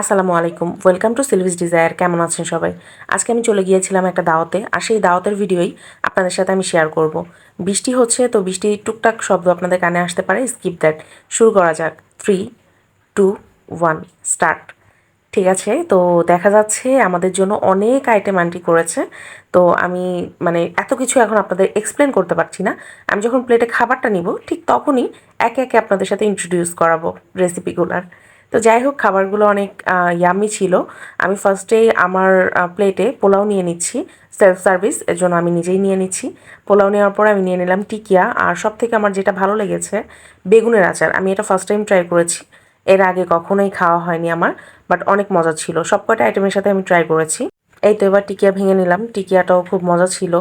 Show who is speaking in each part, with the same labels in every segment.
Speaker 1: আসসালামু আলাইকুম। Welcome to সিলভিস desire কেমন আছেন সবাই? আজকে আমি চলে গিয়েছিলাম একটা দাওয়াতে, আর সেই দাওয়াতের ভিডিওই আপনাদের সাথে আমি শেয়ার করব। বৃষ্টি হচ্ছে, তো বৃষ্টি টুকটাক শব্দ আপনাদের কানে আসতে পারে। স্কিপ দ্যাট শুরু করা যাক। থ্রি টু ওয়ান স্টার্ট ঠিক আছে, তো দেখা যাচ্ছে আমাদের জন্য অনেক আইটেম আন্টি করেছে। তো আমি মানে এত কিছু এখন আপনাদের এক্সপ্লেন করতে পারছি না। আমি যখন প্লেটে খাবারটা নিব, ঠিক তখনই একে একে আপনাদের সাথে ইন্ট্রোডিউস করাবো রেসিপিগুলার তো যাই হোক, খাবারগুলো অনেক ইয়ামি ছিল। আমি ফার্স্টেই আমার প্লেটে পোলাও নিয়ে নিচ্ছি সেলফ সার্ভিস এর জন্য আমি নিজেই নিয়ে নিচ্ছি। পোলাও নেওয়ার পর আমি নিয়ে নিলাম টিকিয়া, আর সব থেকে আমার যেটা ভালো লেগেছে, বেগুনের আচার। আমি এটা ফার্স্ট টাইম ট্রাই করেছি। এর আগে কখনোই খাওয়া হয়নি আমার বাট অনেক মজা ছিল। সব কয়টা আইটেমের সাথে আমি ট্রাই করেছি। এই তো এবার টিকিয়া ভেঙে নিলাম। টিকিয়াটাও খুব মজা ছিল।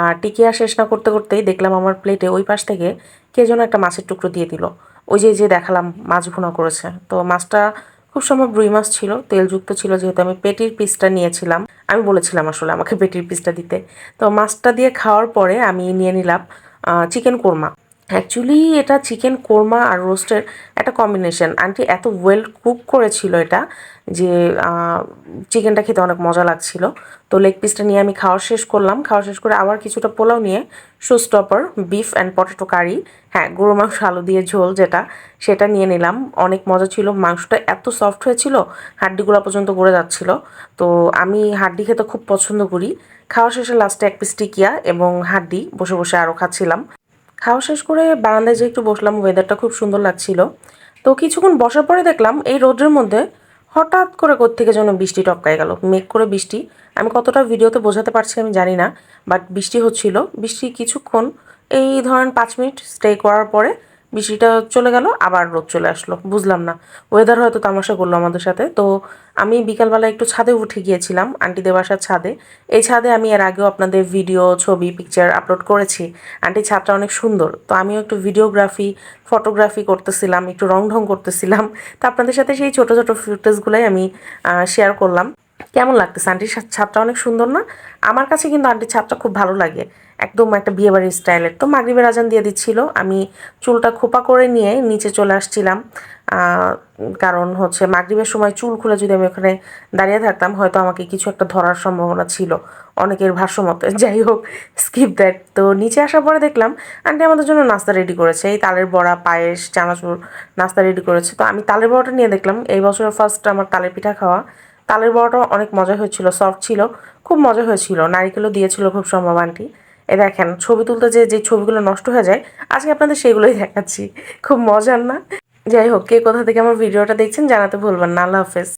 Speaker 1: আর টিকিয়া শেষ না করতে করতেই দেখলাম আমার প্লেটে ওই পাশ থেকে কে যেন একটা মাছের টুকরো দিয়ে দিল। ওই যে যে দেখালাম, মাছ ভুনা করেছে। তো মাছটা খুব সম্ভব রুই মাছ ছিল, তেলযুক্ত ছিল, যেহেতু আমি পেটির পিসটা নিয়েছিলাম। আমি বলেছিলাম আসলে আমাকে পেটির পিসটা দিতে। তো মাছটা দিয়ে খাওয়ার পরে আমি নিয়ে নিলাম চিকেন কোরমা। অ্যাকচুয়ালি এটা চিকেন কোরমা আর রোস্টের একটা কম্বিনেশন আন্টি এত ওয়েল কুক করেছিল এটা যে চিকেনটা খেতে অনেক মজা লাগছিল। তো লেগ পিসটা নিয়ে আমি খাওয়া শেষ করলাম। খাওয়া শেষ করে আবার কিছুটা পোলাও নিয়ে সুস্টপার বিফ অ্যান্ড পটেটো কারি হ্যাঁ গরু মাংস, আলু দিয়ে ঝোল যেটা, সেটা নিয়ে নিলাম। অনেক মজা ছিল। মাংসটা এত সফট হয়েছিল হাড্ডিগুলো পর্যন্ত গড়ে যাচ্ছিল। তো আমি হাড্ডি খেতে খুব পছন্দ করি। খাওয়া শেষে লাস্টে এক পিস টিকিয়া এবং হাড্ডি বসে বসে আরও খাচ্ছিলাম। খাওয়া শেষ করে বারান্দায় যে একটু বসলাম ওয়েদারটা খুব সুন্দর লাগছিল। তো কিছুক্ষণ বসার পরে দেখলাম, এই রোদের মধ্যে হঠাৎ করে থেকে যেন বৃষ্টি টপকায় গেল, মেঘ করে বৃষ্টি। আমি কতটা ভিডিওতে বোঝাতে পারছি আমি জানি না বাট বৃষ্টি হচ্ছিল। বৃষ্টি কিছুক্ষণ, এই ধরেন পাঁচ মিনিট স্টে করার পরে বৃষ্টিটা চলে গেল, আবার রোদ চলে আসলো, বুঝলাম না। ওয়েদার হয়তো তামাশা করল আমাদের সাথে। তো আমি বিকালবেলা একটু ছাদে উঠে গিয়েছিলাম আন্টিদের বাসার ছাদে। এই ছাদে আমি এর আগেও আপনাদের ভিডিও ছবি পিকচার আপলোড করেছি। আন্টির ছাদটা অনেক সুন্দর। তো আমিও একটু ভিডিওগ্রাফি ফটোগ্রাফি করতেছিলাম, একটু রং ঢং করতেছিলাম। তো আপনাদের সাথে সেই ছোটো ছোটো ফুটেজগুলোই আমি শেয়ার করলাম। কেমন লাগতেছে? আন্টির ছাদটা অনেক সুন্দর না? আমার কাছে কিন্তু আন্টির ছাদটা খুব ভালো লাগে। একদম একটা বিয়েবাড়ির স্টাইলের। তো মাগরিবের আজান দিয়ে দিচ্ছিল। আমি চুলটা খোপা করে নিয়ে নিচে চলে আসছিলাম। কারণ হচ্ছে মাগরিবের সময় চুল খুলে যদি আমি ওখানে দাঁড়িয়ে থাকতাম, হয়তো আমাকে কিছু একটা ধরার সম্ভাবনা ছিল। অনেকের ভাষ্য মতো যাই হোক স্কিপ দ্যাট তো নিচে আসার পরে দেখলাম, আন্টি আমাদের জন্য নাস্তা রেডি করেছে। এই তালের বড়া, পায়েস, চানাচুর নাস্তা রেডি করেছে। তো আমি তালের বড়াটা নিয়ে দেখলাম, এই বছরের ফার্স্ট আমার তালের পিঠা খাওয়া। তালের বড়াটা অনেক মজা হয়েছিল সফট ছিল। খুব মজা হয়েছিল। নারিকেলও দিয়েছিল খুব সম্ভব, আন্টি। এ দেখেন, ছবি তুলতে যে যে ছবিগুলো নষ্ট হয়ে যায়, আজকে আপনাদের সেগুলোই দেখাচ্ছি। খুব মজার না? যাই হোক, কে কোথা থেকে আমার ভিডিওটা দেখছেন জানাতে ভুলবেন না, আল্লাহ হাফেজ।